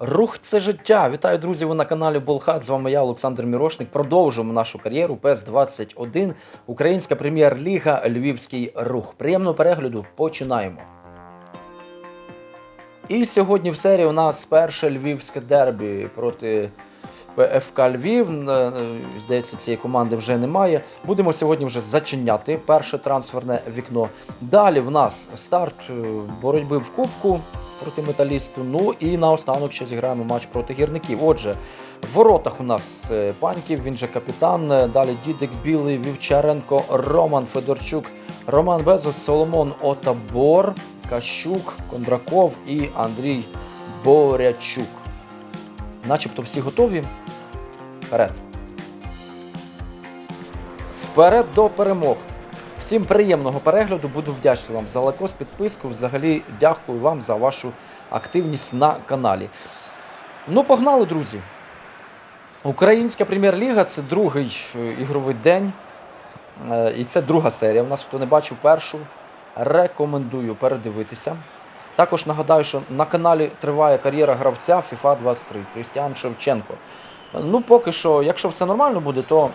Рух це життя. Вітаю, друзі! Ви на каналі Болхат. З вами я, Олександр Мірошник. Продовжуємо нашу кар'єру. ПЕС 21 Українська прем'єр-ліга Львівський рух. Приємного перегляду. Починаємо. І сьогодні в серії у нас перше львівське дербі проти ПФК Львів. Е, е, Здається, цієї команди вже немає. Будемо сьогодні вже зачиняти перше трансферне вікно. Далі в нас старт е, боротьби в Кубку проти металісту. Ну і наостанок ще зіграємо матч проти гірників. Отже, в воротах у нас е, Паньків, він же капітан. Е, Далі Дідик Білий, Вівчаренко, Роман Федорчук, Роман Безос, Соломон Отабор, Кащук, Кондраков і Андрій Борячук. Начебто всі готові. Вперед. Вперед до перемог. Всім приємного перегляду. Буду вдячний вам за лайкос, підписку. Взагалі, дякую вам за вашу активність на каналі. Ну, погнали, друзі. Українська прем'єр-ліга це другий е, ігровий день. Е, І це друга серія. У нас хто не бачив першу. Рекомендую передивитися. Також нагадаю, що на каналі триває кар'єра гравця FIFA 23 Крістіан Шевченко. Ну, поки що, якщо все нормально буде, то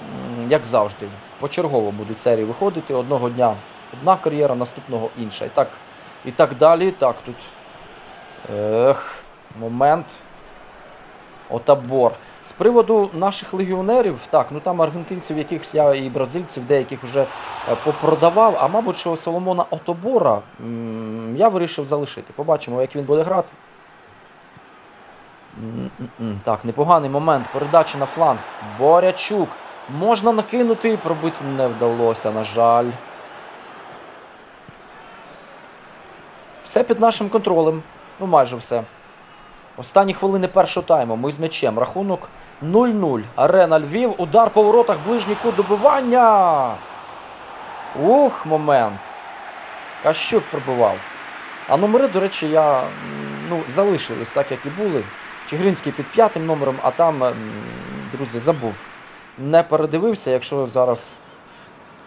як завжди, почергово будуть серії виходити. Одного дня одна кар'єра, наступного інша. І так, і так далі. Так, тут ех, момент. Отабор. З приводу наших легіонерів, так, ну там аргентинців, якихось я і бразильців, деяких вже е, попродавав. А мабуть, що Соломона Отобора я вирішив залишити. Побачимо, як він буде грати. Так, непоганий момент. Передача на фланг. Борячук. Можна накинути, пробити не вдалося, на жаль. Все під нашим контролем. Ну, майже все. Останні хвилини першого тайму. Ми з м'ячем. Рахунок 0-0. Арена Львів. Удар по воротах. Ближній кут добивання. Ух, момент. Кащук пробивав. А номери, до речі, я ну, залишились так, як і були. Чигиринський під п'ятим номером, а там, друзі, забув. Не передивився, якщо зараз.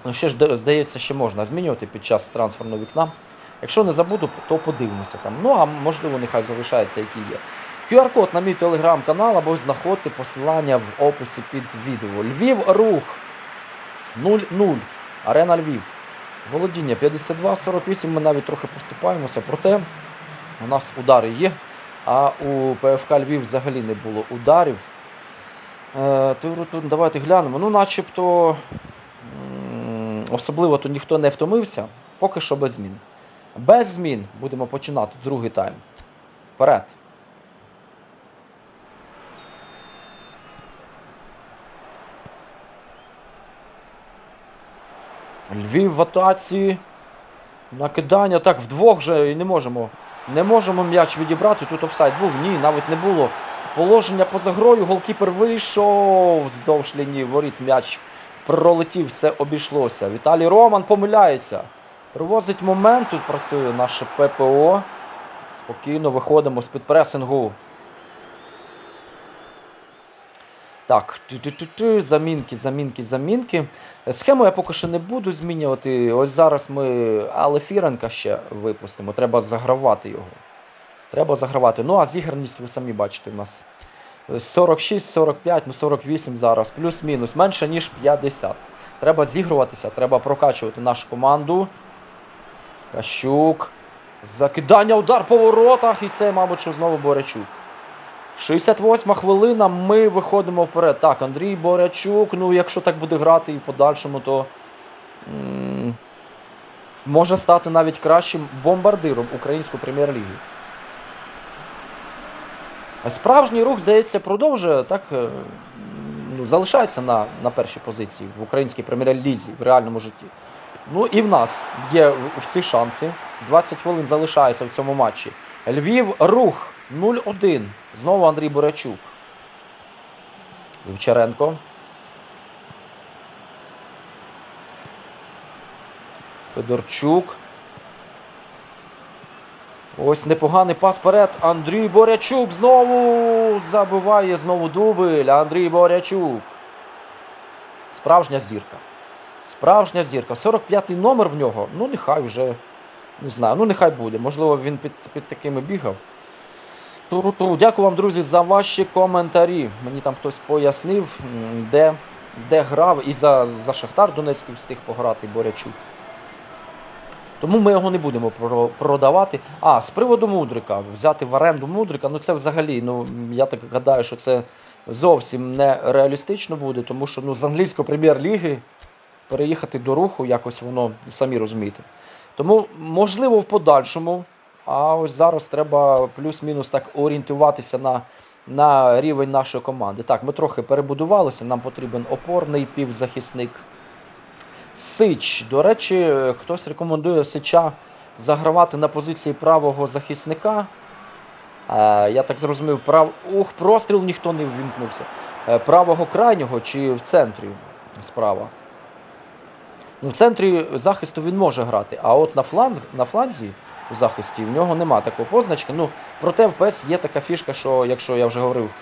Ну, ще ж здається, ще можна змінювати під час трансферного вікна. Якщо не забуду, то подивимося там. Ну, а можливо, нехай залишається, який є. QR-код на мій телеграм-канал або знаходьте посилання в описі під відео. Львів рух 0-0. Арена Львів. Володіння 52-48. Ми навіть трохи поступаємося. Проте у нас удари є. А у ПФК Львів взагалі не було ударів. Е, давайте глянемо. Ну, начебто, особливо то ніхто не втомився. Поки що без змін. Без змін будемо починати другий тайм. Вперед. Львів в атаці. Накидання. Так, вдвох вже і не можемо. Не можемо м'яч відібрати. Тут офсайд був. Ні, навіть не було. Положення поза грою. Голкіпер вийшов вздовж лінії воріт. М'яч пролетів, все обійшлося. Віталій Роман помиляється. Привозить момент. Тут працює наше ППО. Спокійно виходимо з-під пресингу. Так, ти-ти-ти-ти, замінки, замінки, замінки. Схему я поки що не буду змінювати. Ось зараз ми Але Фіренка ще випустимо. Треба загравати його. Треба загравати. Ну, а зіграність ви самі бачите, у нас 46, 45, ну 48 зараз, плюс-мінус, менше, ніж 50. Треба зігруватися, треба прокачувати нашу команду. Кащук. Закидання, удар по воротах. І це, мабуть, що знову Борячук. 68 хвилина, ми виходимо вперед. Так, Андрій Борячук, ну якщо так буде грати і в подальшому, то може стати навіть кращим бомбардиром української прем'єр-ліги. Справжній рух, здається, продовжує так. е, Ну, залишається на, на першій позиції в українській прем'єр-лізі в реальному житті. Ну і в нас є всі шанси. 20 хвилин залишається в цьому матчі. Львів рух 0-1. Знову Андрій Борячук. Вівчаренко. Федорчук. Ось непоганий пас вперед. Андрій Борячук знову забиває знову дубль. Андрій Борячук. Справжня зірка. Справжня зірка. 45-й номер в нього. Ну, нехай вже. Не знаю, ну нехай буде. Можливо, він під, під такими бігав. Туру-туру. Дякую вам, друзі, за ваші коментарі. Мені там хтось пояснив, де, де грав і за, за Шахтар Донецький встиг пограти Борячук. Тому ми його не будемо продавати. А, з приводу Мудрика, взяти в оренду Мудрика, ну це взагалі, ну я так гадаю, що це зовсім не реалістично буде, тому що ну, з англійської прем'єр-ліги переїхати до руху, якось воно самі розумієте. Тому, можливо, в подальшому, а ось зараз треба плюс-мінус так орієнтуватися на, на рівень нашої команди. Так, ми трохи перебудувалися, нам потрібен опорний півзахисник. Сич. До речі, хтось рекомендує Сича загравати на позиції правого захисника. Е, я так зрозумів, прав... Ух, простріл ніхто не ввімкнувся. Е, правого крайнього чи в центрі справа. Ну, в центрі захисту він може грати, а от на, фланг, на фланзі у захисті в нього нема такої позначки. Ну, проте в ПЕС є така фішка, що, якщо я вже говорив,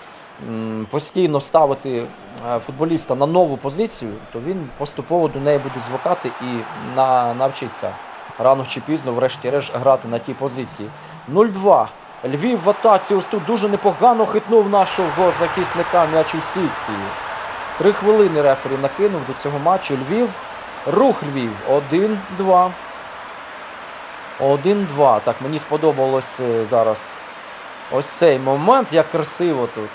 постійно ставити е, футболіста на нову позицію, то він поступово до неї буде звикати і на, навчиться рано чи пізно, врешті-решт, грати на тій позиції. 0-2. Львів в атаці. Ось тут дуже непогано хитнув нашого захисника м'яч у сікції. Три хвилини рефері накинув до цього матчу. Львів. Рух Львів. 1-2. 1-2. Так, мені сподобалось е, зараз ось цей момент, як красиво тут.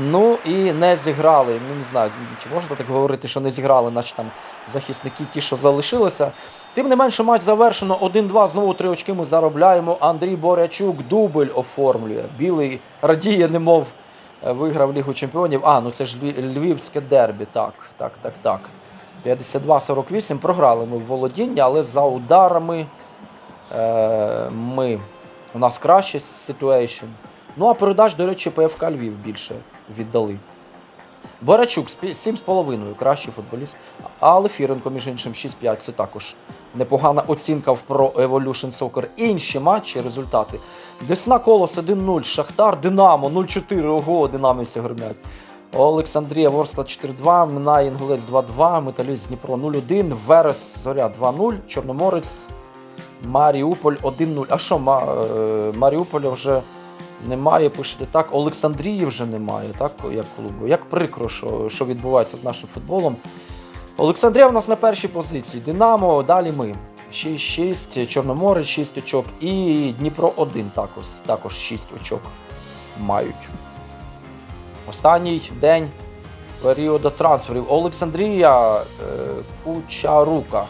Ну і не зіграли. Ну не знаю, чи можна так говорити, що не зіграли наші там захисники, ті, що залишилися. Тим не менше, матч завершено 1-2. Знову три очки ми заробляємо. Андрій Борячук дубль оформлює. Білий радіє, немов е, виграв Лігу Чемпіонів. А, ну це ж Львівське дербі. Так, так, так, так. 52-48. Програли ми в володіння, але за ударами е, ми. У нас краще ситуейшн. Ну а передач, до речі, ПФК Львів більше віддали. Борачук 7,5 кращий футболіст. А Лефіренко, між іншим, 6-5. Це також непогана оцінка в Pro Evolution Soccer. Інші матчі, результати. Десна Колос 1-0, Шахтар, Динамо 0-4. Ого, динамівці гримять. Олександрія Ворскла 4-2, Минає Інгулець 2-2, Металіст Дніпро 0-1, Верес Зоря 2-0, Чорноморець Маріуполь 1-0. А що, е, Маріуполя вже немає, пишете так. Олександрії вже немає, так, як клубу. Як прикро, що, що відбувається з нашим футболом. Олександрія в нас на першій позиції. Динамо, далі ми. 6-6, Чорноморець 6 очок і Дніпро 1 також, також 6 очок мають. Останній день періоду трансферів. Олександрія е, Кучарука.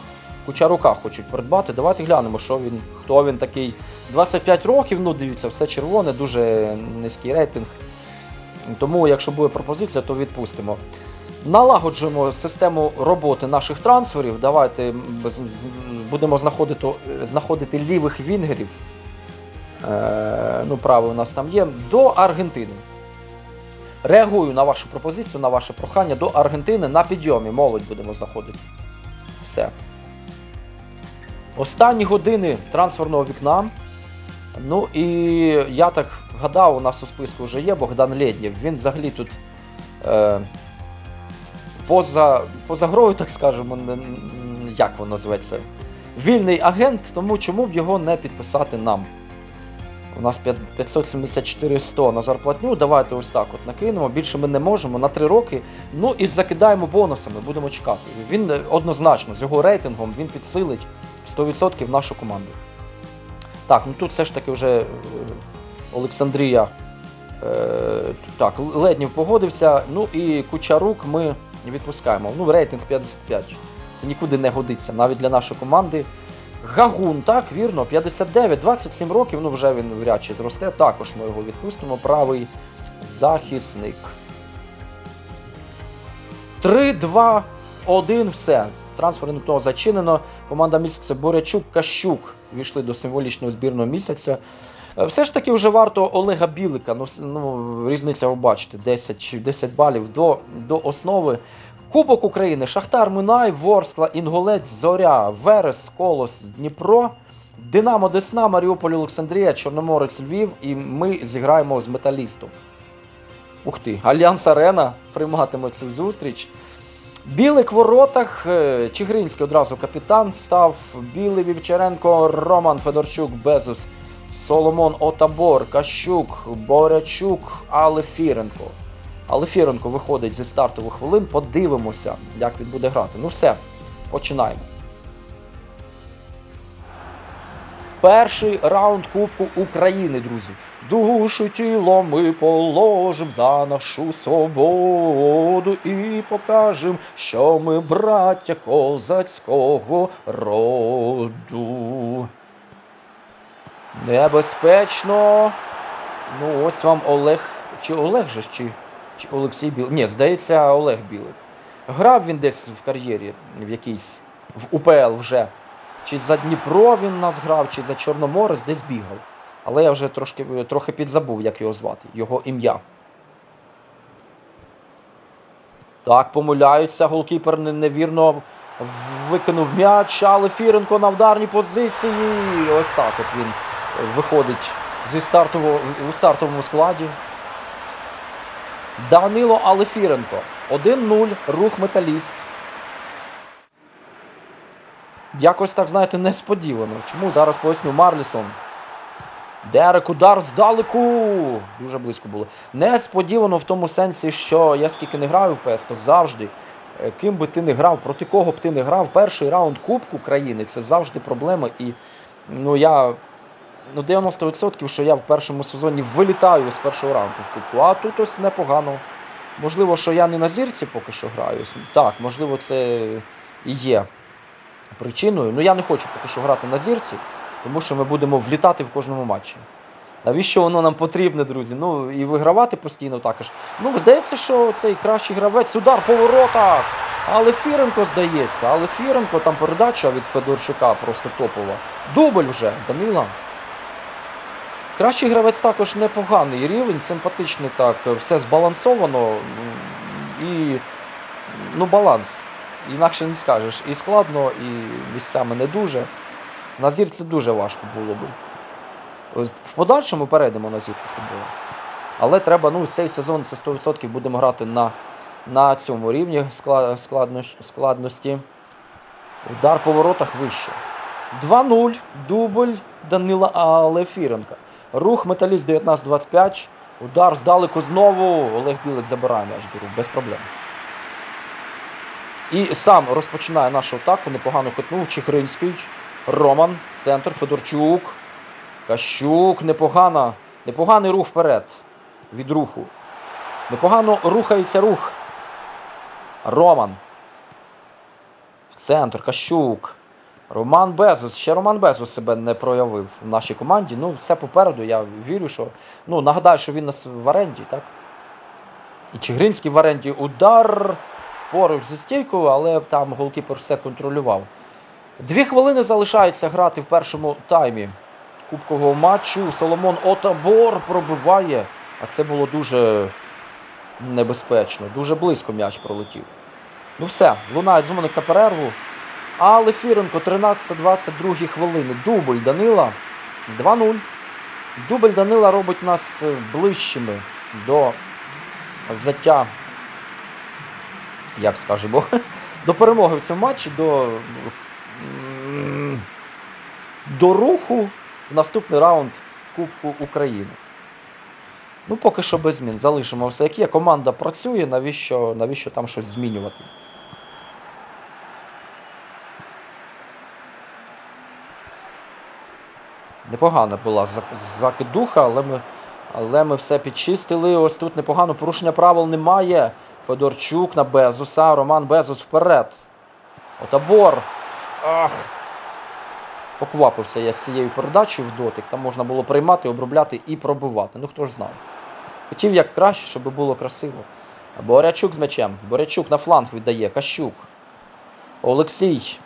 Кучарука хочуть придбати. Давайте глянемо, що він, хто він такий. 25 років, ну дивіться, все червоне, дуже низький рейтинг. Тому, якщо буде пропозиція, то відпустимо. Налагоджуємо систему роботи наших трансферів. Давайте будемо знаходити, знаходити лівих вінгерів. Е, ну, правий у нас там є. До Аргентини. Реагую на вашу пропозицію, на ваше прохання до Аргентини на підйомі. Молодь будемо знаходити. Все. Останні години трансферного вікна. Ну і я так вгадав, у нас у списку вже є Богдан Лєднєв. Він взагалі тут е, поза, поза грою, так скажемо, як воно зветься. Вільний агент, тому чому б його не підписати нам? У нас 574 100 на зарплатню. Давайте ось так от накинемо. Більше ми не можемо на 3 роки. Ну і закидаємо бонусами, будемо чекати. Він е, однозначно з його рейтингом він підсилить 100% нашу команду. Так, ну тут все ж таки вже е, Олександрія. Е, так, Леднів погодився. Ну і Кучарук ми відпускаємо. Ну, рейтинг 55. Це нікуди не годиться, навіть для нашої команди. Гагун, так, вірно, 59, 27 років, ну вже він вряд чи зросте. Також ми його відпустимо. Правий захисник. 3, 2, 1, все. Трансферне вікно зачинено. Команда місяця Борячук, Кащук війшли до символічного збірного місяця. Е, Все ж таки вже варто Олега Білика. Ну, ну різниця ви бачите, 10, 10 балів до, до основи. Кубок України, Шахтар, Минай, Ворскла, Інголець, Зоря, Верес, Колос, Дніпро, Динамо Десна, Маріуполь, Олександрія, Чорноморець, Львів. І ми зіграємо з металістом. Ух ти, Альянс Арена прийматиме цю зустріч. Білик в воротах. е, Чигринський одразу капітан став. Білий Вівчаренко, Роман Федорчук, Безус, Соломон Отабор, Кащук, Борячук, Алефіренко. Алефіренко виходить зі стартових хвилин. Подивимося, як він буде грати. Ну все, починаємо. Перший раунд Кубку України, друзі. Душу тіло ми положим за нашу свободу і покажем, що ми браття козацького роду. Небезпечно. Ну, ось вам Олег. Чи Олег же чи, Олексій Білик? Ні, здається, Олег Білик. Грав він десь в кар'єрі в якійсь в УПЛ вже. Чи за Дніпро він нас грав, чи за Чорноморець десь бігав. Але я вже трошки, трохи підзабув, як його звати, його ім'я. Так, помиляються. Голкіпер невірно викинув м'яч, але Фіренко на вдарній позиції. Ось так от він виходить зі стартового, у стартовому складі. Данило Алефіренко. 1-0. Рух металіст. Якось так, знаєте, несподівано. Чому зараз поясню Марлісон. Дерек удар здалеку. Дуже близько було. Несподівано в тому сенсі, що я скільки не граю в ПЕС, то завжди, е, ким би ти не грав, проти кого б ти не грав, перший раунд Кубку країни це завжди проблема. І ну, я ну, 90%, що я в першому сезоні вилітаю з першого раунду в Кубку. А тут ось непогано. Можливо, що я не на зірці поки що граю. Так, можливо, це і є причиною. Ну я не хочу поки що грати на зірці, тому що ми будемо влітати в кожному матчі. Навіщо воно нам потрібне, друзі? Ну і вигравати постійно також. Ну, здається, що цей кращий гравець, удар по воротах. Але Фіренко здається, але Фіренко там передача від Федорчука просто топова. Дубль вже, Данила. Кращий гравець також непоганий рівень, симпатичний так, все збалансовано і ну, баланс. Інакше не скажеш. І складно, і місцями не дуже. На зірці дуже важко було би. В подальшому перейдемо на зірку футболу. Але треба, ну, цей сезон це 100% будемо грати на, на цьому рівні складності. Удар по воротах вище. 2-0. Дубль Данила Алефіренка. Рух Металіст 19-25. Удар здалеку знову. Олег Білик забирає м'яч до рук, без проблем. І сам розпочинає нашу атаку. Непогано катнув Чехринський. Роман. Центр. Федорчук. Кащук. Непогано. Непоганий рух вперед. Від руху. Непогано рухається рух. Роман. В центр. Кащук. Роман Безус. Ще Роман Безус себе не проявив в нашій команді. Ну, все попереду. Я вірю, що. Ну, нагадаю, що він нас в оренді, так? І Чигринський в оренді удар поруч зі стійкою, але там голкіпер все контролював. Дві хвилини залишається грати в першому таймі кубкового матчу. Соломон Отабор пробиває, а це було дуже небезпечно. Дуже близько м'яч пролетів. Ну все, лунає дзвоник на перерву. Але Фіренко 13-22 хвилини. Дубль Данила 2-0. Дубль Данила робить нас е, ближчими до взяття, як скажемо, до перемоги в цьому матчі, до, до руху в наступний раунд Кубку України. Ну, поки що без змін. Залишимо все як є. Команда працює, навіщо, навіщо там щось змінювати? Непогана була закидуха, але ми, але ми все підчистили. Ось тут непогано. Порушення правил немає. Федорчук на Безуса. Роман Безус вперед. Отабор. Ах. Поквапився я з цією передачею в дотик. Там можна було приймати, обробляти і пробивати. Ну хто ж знав. Хотів як краще, щоб було красиво. Борячук з м'ячем. Борячук на фланг віддає. Кащук. Олексій.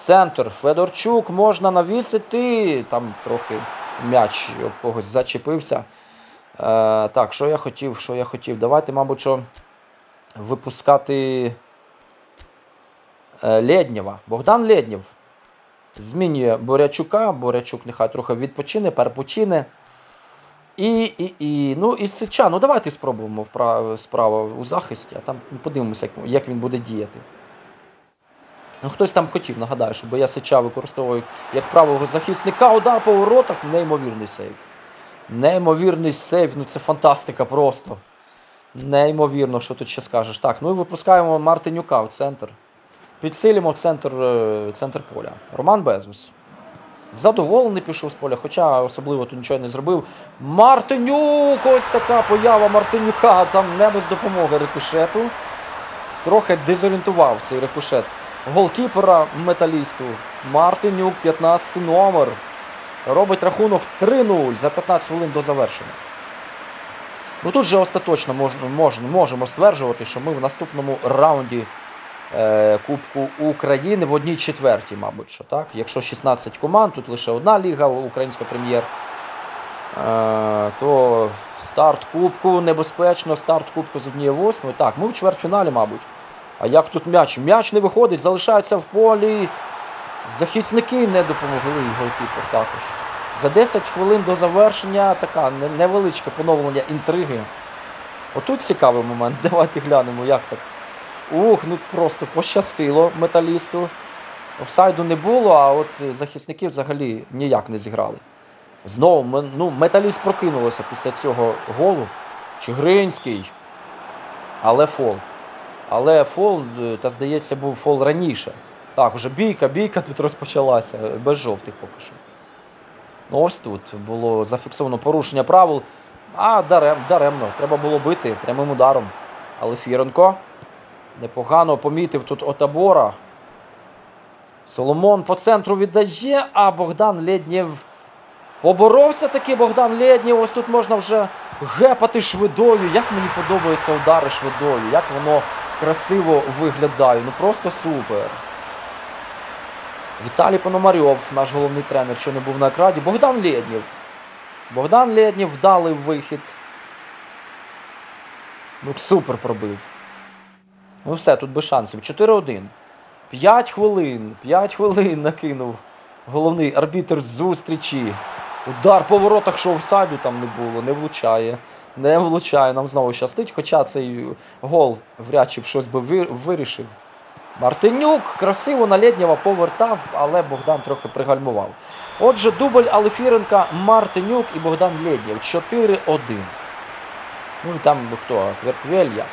Центр. Федорчук можна навісити. Там трохи м'яч когось зачепився. Е, так, що я хотів, що я хотів. Давайте, мабуть, що випускати е, Лєднєва. Богдан Лєднєв змінює Борячука. Борячук нехай трохи відпочине, перепочине. І, і, і, ну, і Сича. Ну давайте спробуємо вправо, справа у захисті, а там подивимося, як, як він буде діяти. Ну, хтось там хотів, нагадаю, що Боясича використовують як правого захисника. Удар по воротах. Неймовірний сейв. Неймовірний сейв. Ну це фантастика просто. Неймовірно, що тут ще скажеш. Так, ну і випускаємо Мартинюка в центр. Підсилимо центр, е, центр поля. Роман Безус. Задоволений пішов з поля, хоча особливо тут нічого не зробив. Мартинюк! Ось така поява Мартинюка. Там не без допомоги рикошету. Трохи дезорієнтував цей рикошет голкіпера металісту. Мартинюк, 15 номер. Робить рахунок 3-0 за 15 хвилин до завершення. Ну тут же остаточно можна, можна, можемо стверджувати, що ми в наступному раунді е, Кубку України в одній четвертій, мабуть, що так. Якщо 16 команд, тут лише одна ліга, українська прем'єр. Е, то старт Кубку небезпечно, старт Кубку з однієї восьмої. Так, ми в чвертьфіналі, мабуть. А як тут м'яч? М'яч не виходить, залишається в полі. Захисники не допомогли і голкіпер також. За 10 хвилин до завершення така невеличке поновлення інтриги. Отут цікавий момент. Давайте глянемо, як так. Ух, ну просто пощастило металісту. Офсайду не було, а от захисники взагалі ніяк не зіграли. Знову ну, металіст прокинулося після цього голу. Чигринський. Але фол. Але фол, е, та здається, був фол раніше. Так, вже бійка, бійка тут розпочалася, без жовтих поки що. Ну, ось тут було зафіксовано порушення правил. А дарем, даремно. Треба було бити прямим ударом. Але Фіренко непогано помітив тут Отабора. Соломон по центру віддає, а Богдан Лєднєв поборовся таки Богдан Лєднєв. Ось тут можна вже гепати швидою. Як мені подобаються удари швидою, як воно красиво виглядає. Ну просто супер. Віталій Пономарьов, наш головний тренер, що не був на екрані. Богдан Лєднєв. Богдан Лєднєв вдалий вихід. Ну, супер пробив. Ну все, тут без шансів. 4-1. 5 хвилин. 5 хвилин накинув головний арбітр зустрічі. Удар по воротах, що офсайду там не було, не влучає. Не влучає, нам знову щастить, хоча цей гол вряд чи б щось би вирішив. Мартинюк красиво на Лєднєва повертав, але Богдан трохи пригальмував. Отже, дубль Алефіренка, Мартинюк і Богдан Лєднєв. 4-1. Ну і там ну, хто? Квертвелья.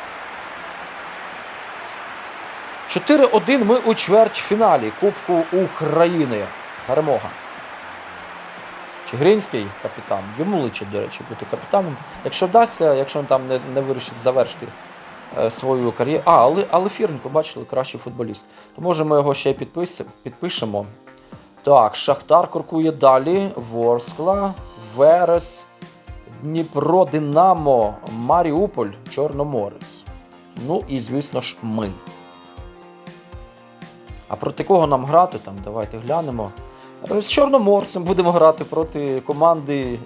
4-1 ми у чвертьфіналі Кубку України. Перемога. Чигринський капітан. Йому личить, до речі, бути капітаном. Якщо вдасться, якщо він там не, не вирішить завершити е, свою кар'єру. А, але, але Фіренко, бачили, кращий футболіст. То може ми його ще й підпишемо. Так, Шахтар крокує далі. Ворскла, Верес, Дніпро, Динамо, Маріуполь, Чорноморець. Ну і, звісно ж, ми. А проти кого нам грати? Там, давайте глянемо. З Чорноморцем будемо грати проти команди,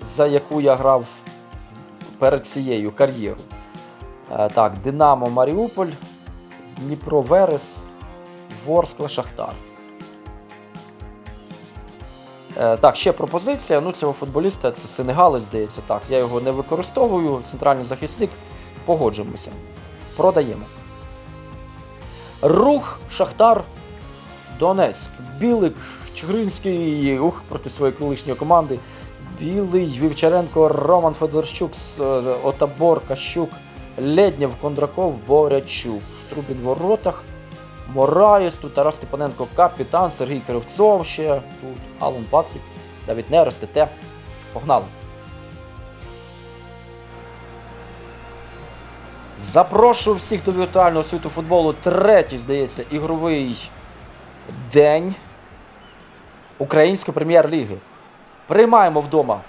за яку я грав перед цією кар'єру. Е, Так, Динамо Маріуполь, Дніпро Верес, Ворскла Шахтар. Е, Так, ще пропозиція. Ну, цього футболіста, це Сенегалець, здається, так. Я його не використовую, центральний захисник. Погоджуємося. Продаємо. Рух, Шахтар, Донецьк. Білик, Чигринський, ух, проти своєї колишньої команди. Білий, Вівчаренко, Роман е, Отабор, Кащук, Леднєв, Кондраков, Борячук. Трубін в воротах. Мораєс, тут Тарас Степаненко, капітан, Сергій Кривцов ще тут, Алан Патрік, Давід Нерес, ТТ. Погнали. Запрошую всіх до віртуального світу футболу. Третій, здається, ігровий день Української прем'єр-ліги. Приймаємо вдома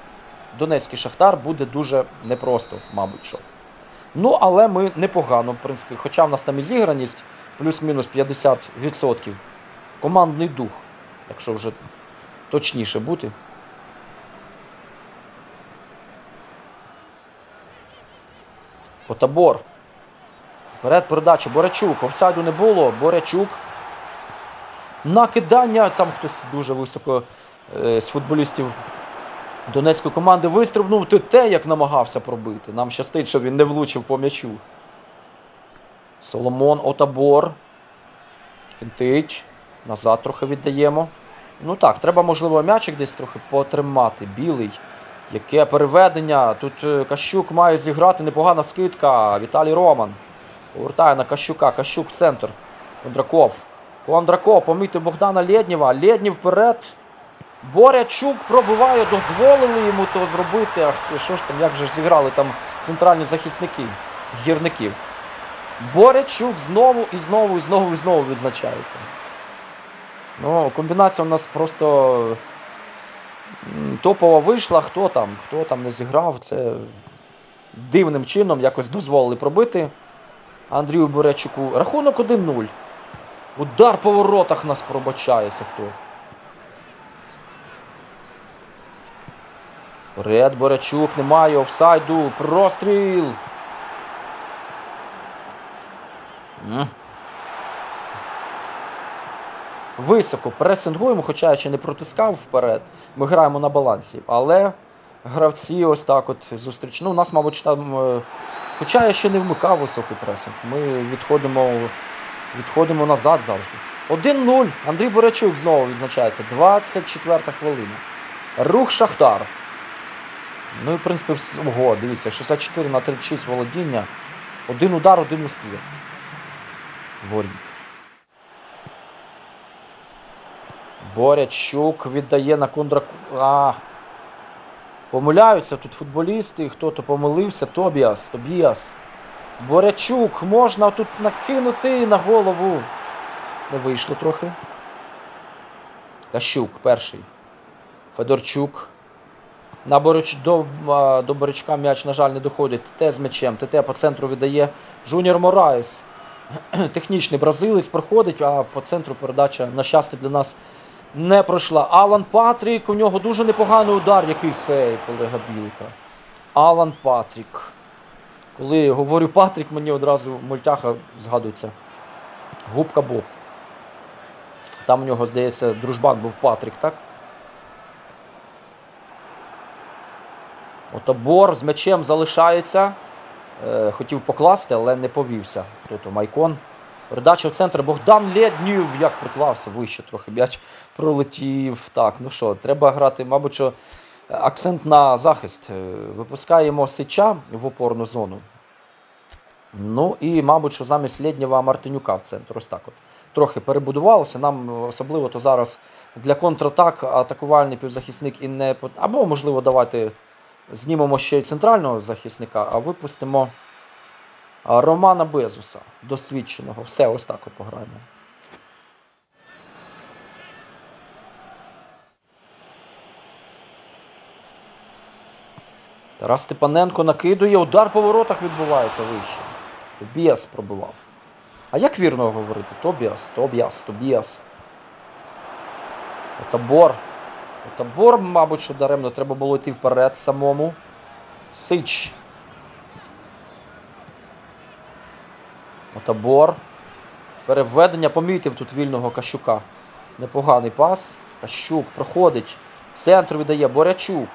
Донецький Шахтар, буде дуже непросто, мабуть. що. Ну, але ми непогано, в принципі, хоча в нас там і зіграність плюс-мінус 50%. Командний дух, якщо вже точніше бути. Отабор. Перед передачі Борячук. Офсайду не було. Борячук. Накидання. Там хтось дуже високо е, з футболістів Донецької команди вистрибнув. ТТ як намагався пробити. Нам щастить, що він не влучив по м'ячу. Соломон Отабор. Фінтить. Назад трохи віддаємо. Ну так, треба, можливо, м'ячик десь трохи потримати. Білий. Яке переведення. Тут е, Кащук має зіграти непогана скидка. Віталій Роман. Повертає на Кащука. Кащук в центр. Кондраков. Кондраков помітив Богдана Лєднєва. Лєднів вперед. Борячук пробиває, дозволили йому то зробити. Ах, що ж там, як же зіграли там центральні захисники гірників. Борячук знову і знову і знову і знову відзначається. Ну, комбінація у нас просто топова вийшла. Хто там, хто там не зіграв, це дивним чином якось дозволили пробити Андрію Борячуку. Рахунок 1-0. Удар по воротах нас пробачається хто. Вперед Борячук, немає офсайду. Простріл. Високо пресингуємо, хоча я ще не протискав вперед. Ми граємо на балансі. Але гравці ось так от зустріч. Ну, у нас, мабуть, там. е, Хоча я ще не вмикав високий пресинг. Ми відходимо, відходимо назад завжди. 1-0. Андрій Борячук знову відзначається. 24 хвилина. Рух Шахтар. Ну і в принципі, ого, дивіться, 64 на 36 володіння. Один удар, один ускір. Воріт. Борячук віддає на кондраку. А. Помиляються тут футболісти, хто-то помилився. Тобіас, Тобіас. Борячук, можна тут накинути на голову. Не вийшло трохи. Кащук перший. Федорчук. На Борич... до, до Борячка м'яч, на жаль, не доходить. ТТ з м'ячем. ТТ по центру віддає Жуніор Мораєс. Технічний бразилець проходить, а по центру передача, на щастя, для нас не пройшла. Алан Патрік, у нього дуже непоганий удар, який сейф Олега Білка. Алан Патрік. Коли говорю Патрік, мені одразу мультяха згадується. Губка Боб. Там у нього, здається, дружбан був Патрік, так? Отобор з м'ячем залишається. Е, хотів покласти, але не повівся. Тобто Майкон. Передача в центр. Богдан Лєднів як приклався вище трохи. М'яч пролетів. Так, ну що, треба грати, мабуть, що акцент на захист. Е, Випускаємо Сича в опорну зону. Ну і, мабуть, що замість Лєднєва Мартинюка в центр. Ось так от. Трохи перебудувалося. Нам особливо то зараз для контратак атакувальний півзахисник і не Або, можливо, давайте знімемо ще й центрального захисника, а випустимо Романа Безуса, досвідченого. Все, ось так от пограємо. Тарас Степаненко накидує, удар по воротах відбувається вище. Тобіас пробивав. А як вірно говорити? Тобіас, Тобіас, Тобіас. Отобор. Отобор, мабуть, що даремно треба було йти вперед самому. Сич. Отобор. Переведення. Помітив тут вільного Кащука. Непоганий пас. Кащук проходить. Центр віддає Борячук.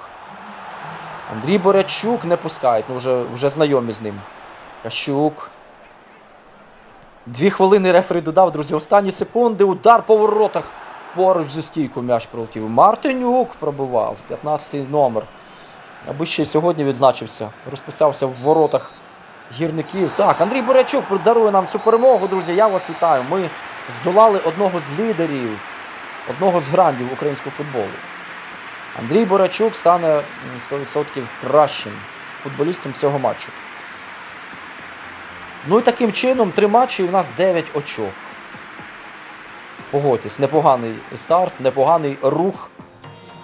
Андрій Борячук не пускають. Ну, вже, вже знайомі з ним. Кащук. Дві хвилини рефері додав, друзі. Останні секунди. Удар по воротах. Поруч зі стійкою м'яч пролетів. Мартинюк пробивав. 15-й номер. Аби ще й сьогодні відзначився. Розписався в воротах гірників. Так, Андрій Борячук дарує нам цю перемогу, друзі. Я вас вітаю. Ми здолали одного з лідерів, одного з грандів українського футболу. Андрій Борячук стане 100% кращим футболістом цього матчу. Ну і таким чином, три матчі і в нас 9 очок. Погодьтесь, непоганий старт, непоганий рух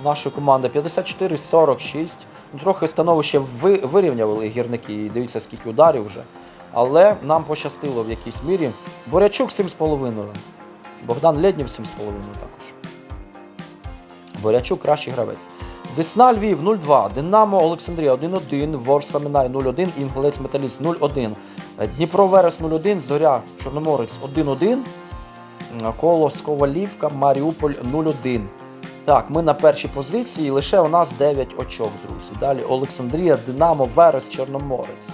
нашої команди. 54-46. Ну, трохи становище ви, вирівнювали гірники. І дивіться, скільки ударів вже. Але нам пощастило в якійсь мірі. Борячук 7,5. Богдан Леднів 7,5 також. Борячук кращий гравець. Десна Львів 0-2, Динамо Олександрія 1-1, Ворса Минай 0-1, Інгулець Металіст 0-1, Дніпро Верес 0-1, Зоря Чорноморець 1-1, Колос Ковалівка, Маріуполь 0-1. Так, ми на першій позиції, лише у нас 9 очок, друзі. Далі Олександрія, Динамо, Верес, Чорноморець.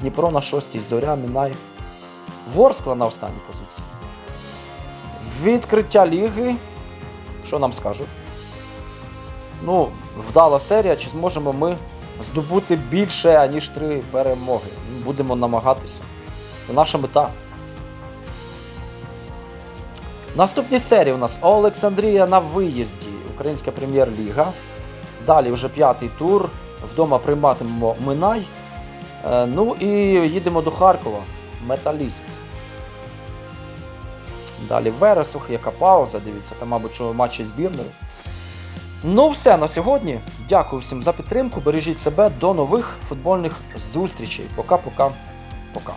Дніпро на шостій, Зоря, Мінай. Ворскла на останній позиції. Відкриття ліги. Що нам скажуть? Ну, вдала серія, чи зможемо ми здобути більше, ніж три перемоги. Будемо намагатися. Це наша мета. Наступні серії у нас Олександрія на виїзді. Українська прем'єр-ліга. Далі вже п'ятий тур. Вдома прийматимемо Минай. Е, Ну і їдемо до Харкова. Металіст. Далі Вересух, яка пауза, дивіться, там, мабуть, що матчі збірної. Ну, все на сьогодні. Дякую всім за підтримку. Бережіть себе до нових футбольних зустрічей. Пока-пока. Пока.